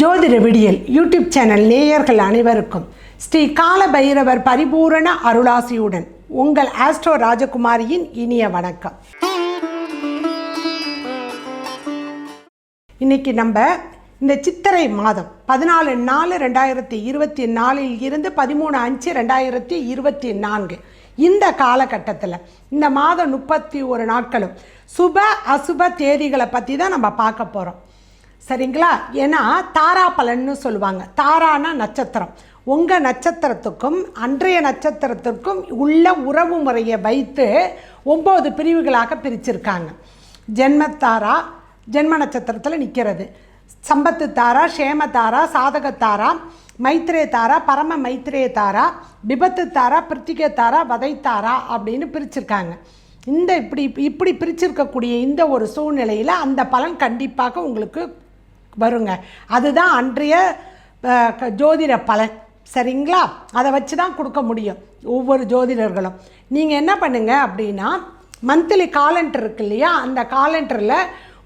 ஜோதிட விடியல் YouTube channel நேயர்கள் அனைவருக்கும் ஸ்ரீ கால பைரவர் பரிபூரண அருளாசியுடன் உங்கள் ஆஸ்ட்ரோ ராஜகுமாரியின் இனிய வணக்கம். இன்னைக்கு நம்ம இந்த சித்திரை மாதம் பதினாலு நாலு ரெண்டாயிரத்தி இருபத்தி நாலில் இருந்து பதிமூணு அஞ்சு ரெண்டாயிரத்தி இருபத்தி நான்கு. இந்த காலகட்டத்தில் இந்த மாதம் முப்பத்தி ஒரு நாட்களும் சுப அசுப தேதிகளை பற்றி தான் நம்ம பார்க்க போகிறோம் சரிங்களா? ஏன்னா தாரா பலன்னு சொல்லுவாங்க. தாரானா நட்சத்திரம். உங்கள் நட்சத்திரத்துக்கும் அன்றைய நட்சத்திரத்திற்கும் உள்ள உறவு முறையை வைத்து ஒம்பது பிரிவுகளாக பிரிச்சிருக்காங்க. ஜென்மத்தாரா ஜென்ம நட்சத்திரத்தில் நிற்கிறது சம்பத்து தாரா சேமத்தாரா சாதகத்தாரா சாதக தாரா மைத்ரே தாரா பரம மைத்ரே தாரா விபத்து தாரா பிருத்திகை தாரா வதை தாரா அப்படின்னு பிரிச்சிருக்காங்க. இந்த இப்படி இப்படி பிரிச்சிருக்கக்கூடிய இந்த ஒரு சூழ்நிலையில் அந்த பலன் கண்டிப்பாக உங்களுக்கு வருங்க. அதுதான் அன்றைய க- ஜோதிட பலன். சரிங்களா? அதை வச்சு தான் கொடுக்க முடியும் ஒவ்வொரு ஜோதிடர்களும். நீங்கள் என்ன பண்ணுங்கள் அப்படின்னா மந்த்லி காலண்டர் இருக்கு இல்லையா? அந்த காலண்டரில்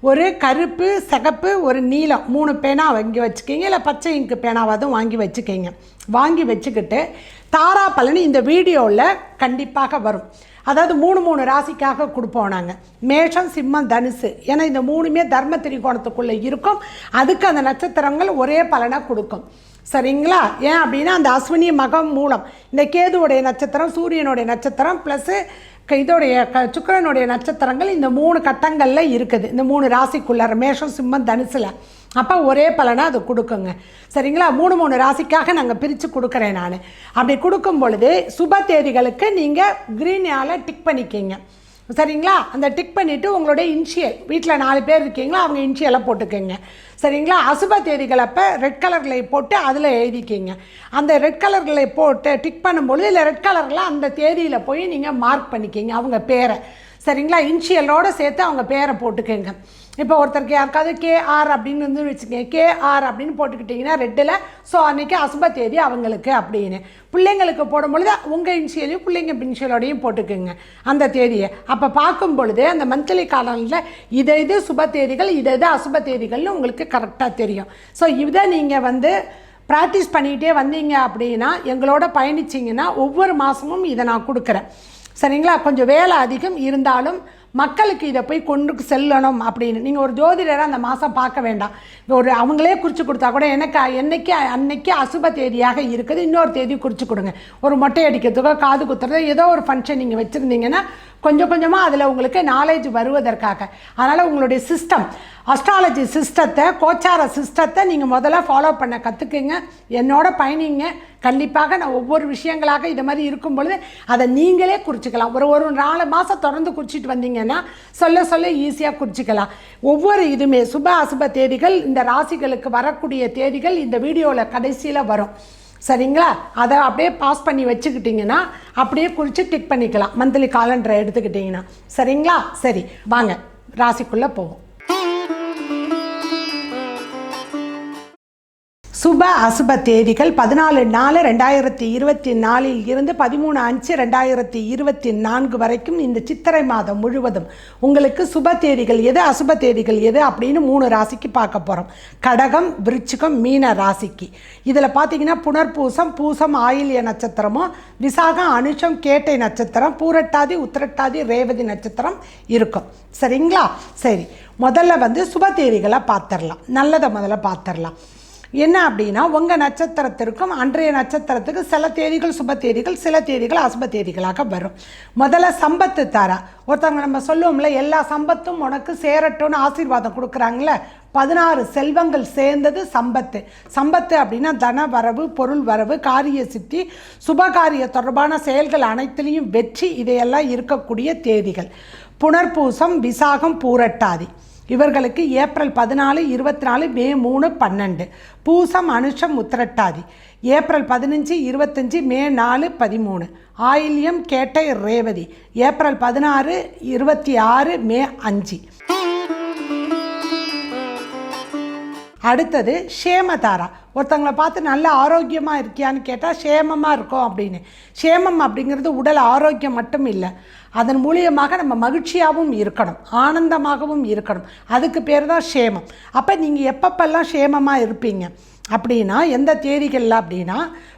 ஒரு கருப்பு சிகப்பு ஒரு நீலம் மூணு பேனா வாங்கி வச்சுக்கிங்க. இல்லை பச்சை இங்கு பேனாவதும் வாங்கி வச்சுக்கிங்க. வாங்கி வச்சுக்கிட்டு தாரா பலன் இந்த வீடியோவில் கண்டிப்பாக வரும். அதாவது மூணு மூணு ராசிக்காக கொடுப்போம் நாங்கள் மேஷம் சிம்மம் தனுசு. ஏன்னா இந்த மூணுமே தர்ம திரிகோணத்துக்குள்ளே இருக்கும். அதுக்கு அந்த நட்சத்திரங்கள் ஒரே பலனை கொடுக்கும். சரிங்களா? ஏன் அப்படின்னா அந்த அஸ்வினி மகம் மூலம். இந்த கேதுவுடைய நட்சத்திரம் சூரியனுடைய நட்சத்திரம் ப்ளஸ்ஸு இதோடைய க சுக்கரனுடைய நட்சத்திரங்கள் இந்த மூணு கட்டங்களில் இருக்குது. இந்த மூணு ராசிக்குள்ளார மேஷம் சிம்மம் தனுசில். அப்போ ஒரே பலனை அது கொடுக்குங்க. சரிங்களா? மூணு மூணு ராசிக்காக நாங்கள் பிரித்து கொடுக்குறேன் நான். அப்படி கொடுக்கும் பொழுது சுப தேதிகளுக்கு நீங்கள் க்ரீனால டிக் பண்ணிக்கிங்க. சரிங்களா? அந்த டிக் பண்ணிவிட்டு உங்களுடைய இன்ஷியல் வீட்டில் நாலு பேர் இருக்கீங்களா? அவங்க இன்ஷியலை போட்டுக்கோங்க. சரிங்களா? அசுப தேதிகள் அப்போ ரெட் கலர்களை போட்டு அதில் எழுதிக்கிங்க. அந்த ரெட் கலர்களை போட்டு டிக் பண்ணும்பொழுது இல்லை ரெட் கலரில் அந்த தேதியில் போய் நீங்கள் மார்க் பண்ணிக்கிங்க. அவங்க பேரை. சரிங்களா? இன்ஷியலோடு சேர்த்து அவங்க பேரை போட்டுக்கோங்க. இப்போ ஒருத்தருக்கு யாருக்காவது கேஆர் அப்படின்னு வந்து வச்சுக்கோங்க. கேஆர் அப்படின்னு போட்டுக்கிட்டிங்கன்னா ரெட்டில் ஸோ அன்றைக்கி அசுப தேதி அவங்களுக்கு அப்படின்னு. பிள்ளைங்களுக்கு போடும்பொழுது உங்கள் இன்ஷியலையும் பிள்ளைங்க இன்ஷியலோடையும் போட்டுக்கோங்க அந்த தேதியை. அப்போ பார்க்கும் பொழுது அந்த மந்த்லி காலனில் இதை இது சுப தேதிகள் இதை இது அசுப தேதிகள்னு உங்களுக்கு கரெக்டாக தெரியும். ஸோ இதை நீங்கள் வந்து ப்ராக்டிஸ் பண்ணிக்கிட்டே வந்தீங்க அப்படின்னா எங்களோட பயணிச்சிங்கன்னா ஒவ்வொரு மாதமும் இதை நான் கொடுக்குறேன். சரிங்களா? கொஞ்சம் வேலை அதிகம் இருந்தாலும் மக்களுக்கு இதை போய் கொண்டு செல்லணும் அப்படின்னு. நீங்கள் ஒரு ஜோதிடரை அந்த மாதம் பார்க்க வேண்டாம். ஒரு அவங்களே குறித்து கொடுத்தா கூட எனக்கு என்னைக்கு அன்னைக்கு அசுப தேதியாக இருக்குது இன்னொரு தேதி குறித்து கொடுங்க. ஒரு மொட்டை அடிக்கிறதுக்கோ காது குத்துறதோ ஏதோ ஒரு ஃபங்க்ஷன் நீங்கள் வச்சுருந்தீங்கன்னா கொஞ்சம் கொஞ்சமாக அதில் உங்களுக்கு நாலேஜ் வருவதற்காக. அதனால் உங்களுடைய சிஸ்டம் அஸ்ட்ராலஜி சிஸ்டத்தை கோச்சார சிஸ்டத்தை நீங்கள் முதல்ல ஃபாலோ பண்ண கற்றுக்குங்க என்னோட பயணிங்க. கண்டிப்பாக நான் ஒவ்வொரு விஷயங்களாக இது மாதிரி இருக்கும் பொழுது அதை நீங்களே குறிச்சிக்கலாம். ஒரு ஒரு நாலு மாதம் தொடர்ந்து குறிச்சிட்டு வந்தீங்கன்னா சொல்ல சொல்ல ஈஸியாக குறிச்சிக்கலாம். ஒவ்வொரு இதுவுமே சுப அசுப தேதிகள் இந்த ராசிகளுக்கு வரக்கூடிய தேதிகள் இந்த வீடியோவில் கடைசியில் வரும். சரிங்களா? அதை அப்படியே பாஸ் பண்ணி வச்சுக்கிட்டிங்கன்னா அப்படியே குறித்து டிக் பண்ணிக்கலாம். மந்த்லி காலண்டரை எடுத்துக்கிட்டிங்கன்னா. சரிங்களா? சரி வாங்க. ராசிக்குள்ளே போவோம். சுப அசுப தேதிகள் பதினாலு நாலு ரெண்டாயிரத்தி இருபத்தி நாலில் இருந்து பதிமூணு அஞ்சு ரெண்டாயிரத்தி இருபத்தி நான்கு வரைக்கும் இந்த சித்திரை மாதம் முழுவதும் உங்களுக்கு சுப தேதிகள் எது அசுப தேதிகள் எது அப்படின்னு மூணு ராசிக்கு பார்க்க போகிறோம் கடகம் விருச்சிகம் மீன ராசிக்கு. இதில் பார்த்தீங்கன்னா புனர்பூசம் பூசம் ஆயில்ய நட்சத்திரமும் விசாகம் அனுஷம் கேட்டை நட்சத்திரம் பூரட்டாதி உத்திரட்டாதி ரேவதி நட்சத்திரம் இருக்கும். சரிங்களா? சரி. முதல்ல வந்து சுப தேதிகளை பார்த்துடலாம். நல்லதை முதல்ல பார்த்துடலாம். என்ன அப்படின்னா உங்கள் நட்சத்திரத்திற்கும் அன்றைய நட்சத்திரத்துக்கு சில தேதிகள் சுப தேதிகள் சில தேதிகள் அசுப தேதிகளாக வரும். முதல்ல சம்பத்து தாரா. ஒருத்தவங்க நம்ம சொல்லுவோம்ல எல்லா சம்பத்தும் உனக்கு சேரட்டும்னு ஆசீர்வாதம் கொடுக்குறாங்களே பதினாறு செல்வங்கள் சேர்ந்தது சம்பத்து. சம்பத்து அப்படின்னா தன வரவு பொருள் வரவு காரிய சித்தி சுபகாரிய தொடர்பான செயல்கள் அனைத்திலையும் வெற்றி இதையெல்லாம் இருக்கக்கூடிய தேதிகள். புனர்பூசம் விசாகம் பூரட்டாதி. இவர்களுக்கு ஏப்ரல் பதினாலு இருபத்தி நாலு மே மூணு பன்னெண்டு. பூசம் அனுஷம் உத்திரட்டாதி. ஏப்ரல் பதினஞ்சு இருபத்தஞ்சி மே நாலு பதிமூணு. ஆயில்யம் கேட்டை ரேவதி. ஏப்ரல் பதினாறு இருபத்தி ஆறு மே அஞ்சு. அடுத்தது ஷேமதாரா ஒருத்தங்களை பார்த்து நல்ல ஆரோக்கியமாக இருக்கியான்னு கேட்டால் சேமமாக இருக்கும் அப்படின்னு. சேமம் அப்படிங்கிறது உடல் ஆரோக்கியம் மட்டும் இல்லை. அதன் மூலியமாக நம்ம மகிழ்ச்சியாகவும் இருக்கணும். ஆனந்தமாகவும் இருக்கணும். அதுக்கு பேர் தான் சேமம் அப்போ நீங்கள் எப்பப்பெல்லாம் சேமமாக இருப்பீங்க? அப்படின்னா எந்த தேதிகளில் அப்படின்னா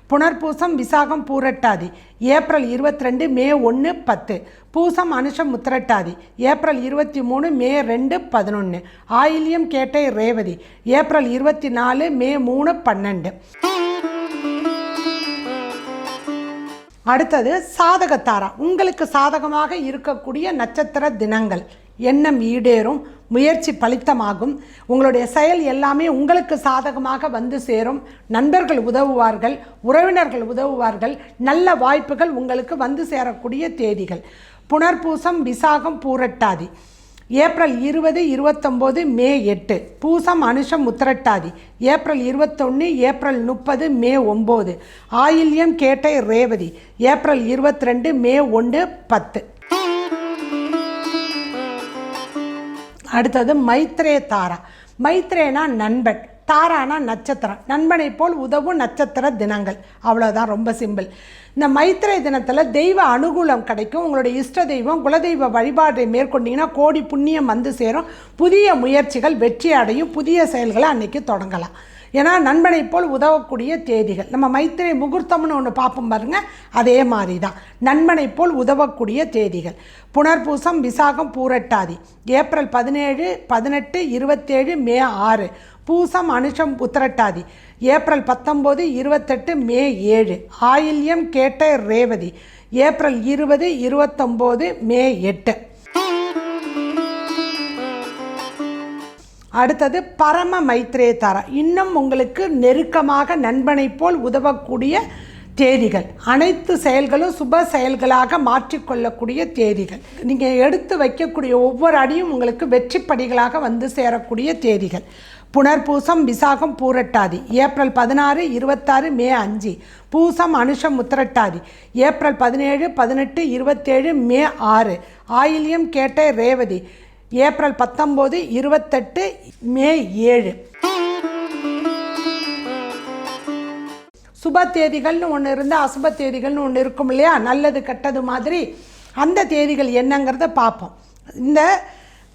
புனர்பூசம் விசாகம் பூரட்டாதி. ஏப்ரல் இருபத்தி ரெண்டு மே ஒன்று பத்து. பூசம் அனுஷம் முத்திரட்டாதி ஏப்ரல் இருபத்தி மூணு மே ரெண்டு பதினொன்று ஆயில்யம் கேட்டை ரேவதி. ஏப்ரல் இருபத்தி நாலு மே மூணு பன்னெண்டு. அடுத்தது சாதகத்தாரா. உங்களுக்கு சாதகமாக இருக்கக்கூடிய நட்சத்திர தினங்கள். எண்ணம் ஈடேறும் முயற்சி பலித்தமாகும். உங்களுடைய செயல் எல்லாமே உங்களுக்கு சாதகமாக வந்து சேரும். நண்பர்கள் உதவுவார்கள் உறவினர்கள் உதவுவார்கள் நல்ல வாய்ப்புகள் உங்களுக்கு வந்து சேரக்கூடிய தேதிகள். புனர்பூசம் விசாகம் பூரட்டாதி. ஏப்ரல் இருபது இருபத்தொம்போது மே எட்டு. பூசம் அனுஷம் உத்திரட்டாதி. ஏப்ரல் இருபத்தொன்று ஏப்ரல் முப்பது மே ஒம்பது. ஆயில்யம் கேட்டை ரேவதி. ஏப்ரல் இருபத்தி ரெண்டு மே ஒன்று பத்து. அடுத்தது மைத்ரே தாரா. மைத்ரேனா நண்பன் தாரானா நட்சத்திரம். நண்பனை போல் உதவும் நட்சத்திர தினங்கள். அவ்வளோதான் ரொம்ப சிம்பிள். இந்த மைத்திரை தினத்தில் தெய்வ அனுகூலம் கிடைக்கும். உங்களுடைய இஷ்ட தெய்வம் குலதெய்வ வழிபாட்டை மேற்கொண்டீங்கன்னா கோடி புண்ணியம் வந்து சேரும். புதிய முயற்சிகள் வெற்றி அடையும். புதிய செயல்களை அன்னைக்கு தொடங்கலாம். ஏன்னா நண்பனை போல் உதவக்கூடிய தேதிகள். நம்ம மைத்திரை முகூர்த்தம்னு ஒன்று பார்ப்போம் பாருங்கள் அதே மாதிரி தான் நண்பனை போல் உதவக்கூடிய தேதிகள். புனர்பூசம் விசாகம் பூரட்டாதி. ஏப்ரல் பதினேழு பதினெட்டு இருபத்தேழு மே ஆறு. பூசம் அனுஷம் உத்திரட்டாதி. ஏப்ரல் பத்தொம்போது இருபத்தெட்டு மே ஏழு. ஆயில்யம் கேட்ட ரேவதி. ஏப்ரல் இருபது இருபத்தொம்போது மே எட்டு. அடுத்தது பரம மைத்ரே தாரா. இன்னும் உங்களுக்கு நெருக்கமாக நண்பனைப் போல் உதவக்கூடிய தேதிகள். அனைத்து செயல்களும் சுப செயல்களாக மாற்றிக்கொள்ளக்கூடிய தேதிகள். நீங்கள் எடுத்து வைக்கக்கூடிய ஒவ்வொரு அடியும் உங்களுக்கு வெற்றி படிகளாக வந்து சேரக்கூடிய தேதிகள். புனர்பூசம் விசாகம் பூரட்டாதி. ஏப்ரல் பதினாறு இருபத்தாறு மே அஞ்சு. பூசம் அனுஷம் உத்திரட்டாதி ஏப்ரல் பதினேழு பதினெட்டு இருபத்தேழு மே ஆறு. ஆயில்யம் கேட்ட ரேவதி. ஏப்ரல் பத்தொம்போது இருபத்தெட்டு மே ஏழு. சுப தேதிகள்னு ஒன்று இருந்தால் அசுப தேதிகள்னு ஒன்று இருக்கும் இல்லையா? நல்லது கெட்டது மாதிரி அந்த தேதிகள் என்னங்கிறத பார்ப்போம். இந்த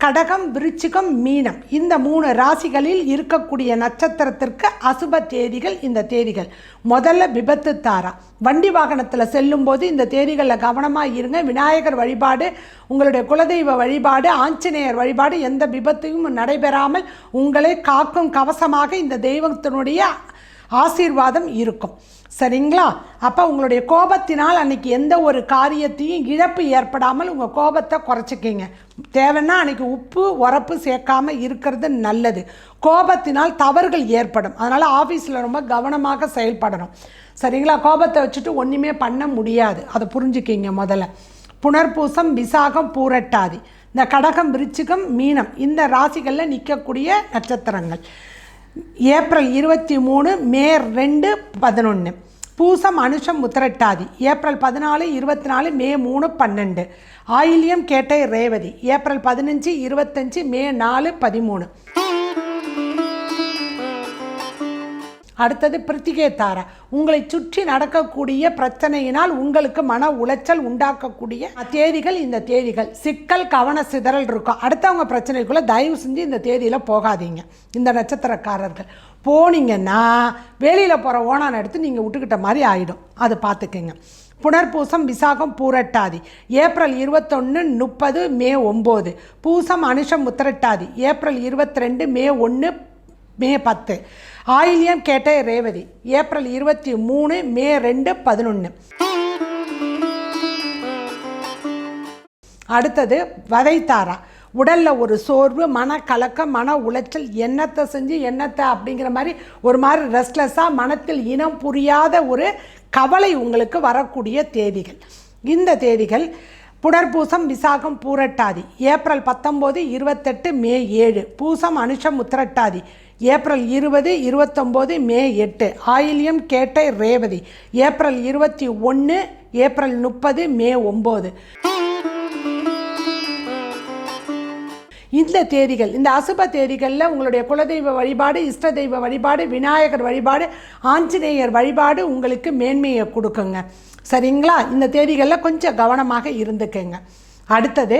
கடகம் விருச்சிகம் மீனம். இந்த மூணு ராசிகளில் இருக்கக்கூடிய நட்சத்திரத்திற்கு அசுப தேதிகள் இந்த தேதிகள். முதல்ல விபத்து தாரா. வண்டி வாகனத்தில் செல்லும்போது இந்த தேதிகளில் கவனமாக இருங்க. விநாயகர் வழிபாடு உங்களுடைய குலதெய்வ வழிபாடு ஆஞ்சநேயர் வழிபாடு எந்த விபத்தையும் நடைபெறாமல் உங்களை காக்கும் கவசமாக இந்த தெய்வத்தினுடைய ஆசீர்வாதம் இருக்கும். சரிங்களா? அப்போ உங்களுடைய கோபத்தினால் அன்றைக்கி எந்த ஒரு காரியத்தையும் இழப்பு ஏற்படாமல் உங்கள் கோபத்தை குறைச்சிக்கிங்க. தேவைன்னா அன்றைக்கி உப்பு உரப்பு சேர்க்காம இருக்கிறது நல்லது. கோபத்தினால் தவறுகள் ஏற்படும். அதனால் ஆஃபீஸில் ரொம்ப கவனமாக செயல்படணும். சரிங்களா? கோபத்தை வச்சுட்டு ஒன்றுமே பண்ண முடியாது. அதை புரிஞ்சுக்கிங்க முதல்ல. புனர்பூசம் விசாகம் பூரட்டாதி. இந்த கடகம் விருச்சிகம் மீனம். இந்த ராசிகளில் நிற்கக்கூடிய நட்சத்திரங்கள். ஏப்ரல் இருபத்தி மூணு மே ரெண்டு பதினொன்று பூசம் அனுஷம் உத்திரட்டாதி. ஏப்ரல் பதினாலு இருபத்தி நாலு மே மூணு பன்னெண்டு. ஆயில்யம் கேட்டை ரேவதி. ஏப்ரல் பதினஞ்சு இருபத்தஞ்சு மே நாலு பதிமூணு. அடுத்தது பிரித்திகேதார. உங்களை சுற்றி நடக்கக்கூடிய பிரச்சனையினால் உங்களுக்கு மன உளைச்சல் உண்டாக்கக்கூடிய தேதிகள் இந்த தேதிகள். சிக்கல் கவன சிதறல் இருக்கும். அடுத்தவங்க பிரச்சனைக்குள்ளே தயவு செஞ்சு இந்த தேதியில் போகாதீங்க. இந்த நட்சத்திரக்காரர்கள். போனீங்கன்னா வெளியில் போகிற ஓனான் எடுத்து நீங்கள் விட்டுக்கிட்ட மாதிரி ஆகிடும் அது பார்த்துக்குங்க புனர்பூசம் விசாகம் பூரட்டாதி. ஏப்ரல் இருபத்தொன்று முப்பது மே ஒம்பது. பூசம் அனுஷம் உத்திரட்டாதி. ஏப்ரல் இருபத்தி ரெண்டு மே ஒன்று மே பத்து. ஆயில்யம் கேட்ட ரேவதி ஏப்ரல் இருபத்தி மூணு மே ரெண்டு பதினொன்று அடுத்தது வதைத்தாரா. உடலில் ஒரு சோர்வு மனக்கலக்கம் மன உளைச்சல் எண்ணத்தை செஞ்சு எண்ணத்தை அப்படிங்கிற மாதிரி ஒரு மாதிரி ரெஸ்ட்லெஸ்ஸாக மனத்தில் இனம் புரியாத ஒரு கவலை உங்களுக்கு வரக்கூடிய தேதிகள். இந்த தேதிகள் புனர்பூசம் விசாகம் பூரட்டாதி. ஏப்ரல் பத்தொம்போது இருபத்தெட்டு மே ஏழு. பூசம் அனுஷம் உத்திரட்டாதி. ஏப்ரல் இருபது இருபத்தொம்போது மே எட்டு. ஆயில்யம் கேட்டை ரேவதி. ஏப்ரல் இருபத்தி ஒன்று ஏப்ரல் முப்பது மே ஒம்பது. இந்த தேதிகள் இந்த அசுப தேதிகளில் உங்களுடைய குலதெய்வ வழிபாடு இஷ்ட தெய்வ வழிபாடு விநாயகர் வழிபாடு ஆஞ்சநேயர் வழிபாடு உங்களுக்கு மேன்மையை கொடுக்குங்க. சரிங்களா? இந்த தேதிகளில் கொஞ்சம் கவனமாக இருந்துக்கங்க. அடுத்தது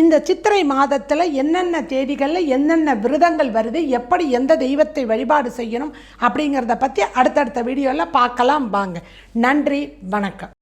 இந்த சித்திரை மாதத்தில் என்னென்ன தேதிகளில் என்னென்ன விரதங்கள் வருது எப்படி எந்த தெய்வத்தை வழிபாடு செய்யணும் அப்படிங்கிறத பற்றி அடுத்தடுத்த வீடியோவில் பார்க்கலாம் வாங்க. நன்றி வணக்கம்.